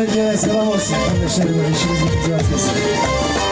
Apocan Bey'e selam olsun kardeşlerime. İşiniz gücünüz rast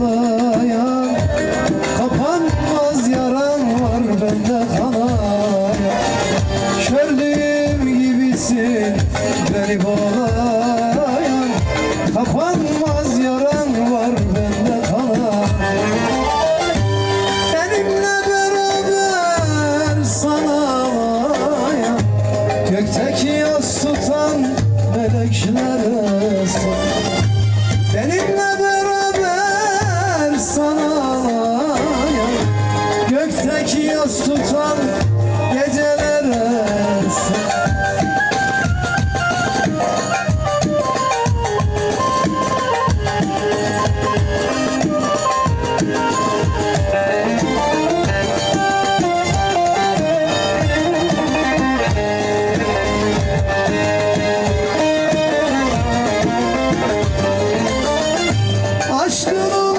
beni bağlayan Kapanmaz yaran var bende kanayan Kördüğüm gibisin beni bağlayan Kapanmaz Belki yaz tutan gecelere Aşkın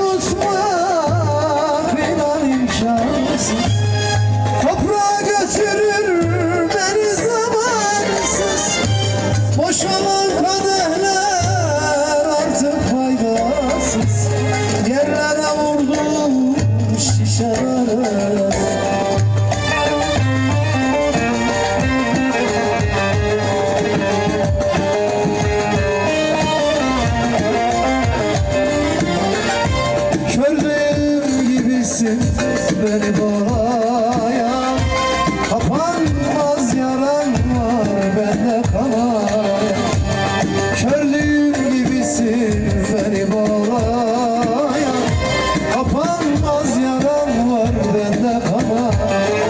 beni buraya Kapanmaz yaran var bende kanaya Körlüğüm gibisin beni buraya Kapanmaz yaran var bende kanaya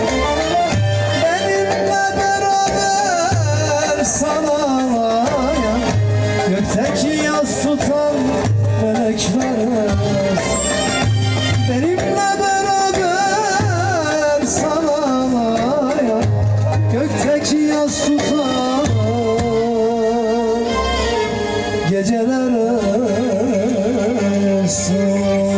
Benimle beraber sana yarası